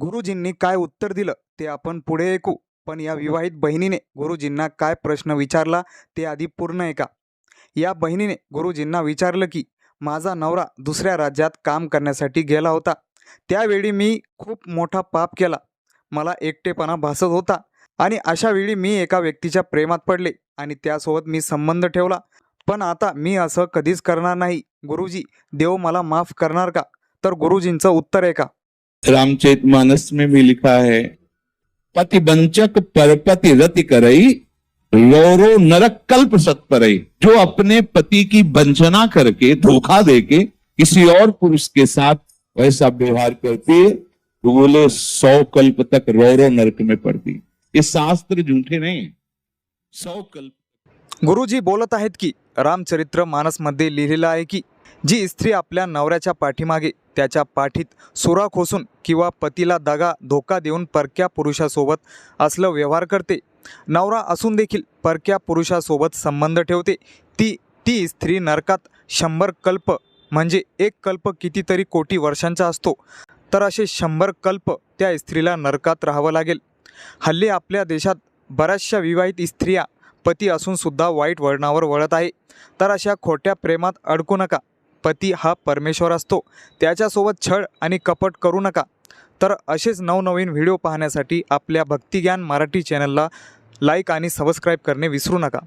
गुरुजींनी काय उत्तर दिलं ते आपण पुढे ऐकू. पण या विवाहित बहिणीने गुरुजींना काय प्रश्न विचारला ते आधी पूर्ण ऐका. या बहिणीने गुरुजींना विचारलं की माझा नवरा दुसऱ्या राज्यात काम करण्यासाठी गेला होता. त्यावेळी मी खूप मोठा पाप केला. मला एकटेपणा भासत होता आणि अशा वेळी मी एका व्यक्तीच्या प्रेमात पडले आणि त्यासोबत मी संबंध ठेवला. पण आता मी असं कधीच करणार नाही. गुरुजी देव मला माफ करणार का? तर गुरुजींचं उत्तर आहे का रामचरित मानस में भी लिखा है पति वंचक परपति रति करई रोरो नरक कल्प सत्परई जो अपने पति की वंचना करके, धोखा देके, किसी और पुरुष के साथ वैसा व्यवहार करती है तो बोले, सौ कल्प तक रोरो नरक में पड़ती। ये शास्त्र झूठे नहीं हैं। सौ कल्प। गुरुजी बोलत आहेत की, रामचरित्र मानसमध्ये लिहिलेलं आहे की जी स्त्री आपल्या नवऱ्याच्या पाठीमागे त्याच्या पाठीत सुरा खोसून किंवा पतीला दगा धोका देऊन परक्या पुरुषासोबत असलं व्यवहार करते. नवरा असून देखील परक्या पुरुषासोबत संबंध ठेवते. ती ती स्त्री नरकात शंभर कल्प म्हणजे एक कल्प कितीतरी कोटी वर्षांचा असतो. तर असे शंभर कल्प त्या स्त्रीला नरकात राहावं लागेल. हल्ली आपल्या देशात बऱ्याचशा विवाहित स्त्रिया पती असूनसुद्धा वाईट वळणावर वळत आहे. तर अशा खोट्या प्रेमात अडकू नका. पती हा परमेश्वर असतो. त्याच्यासोबत छळ आणि कपट करू नका. तर असेच नवनवीन व्हिडिओ पाहण्यासाठी आपल्या भक्तिज्ञान मराठी चॅनलला लाईक आणि सबस्क्राईब करणे विसरू नका.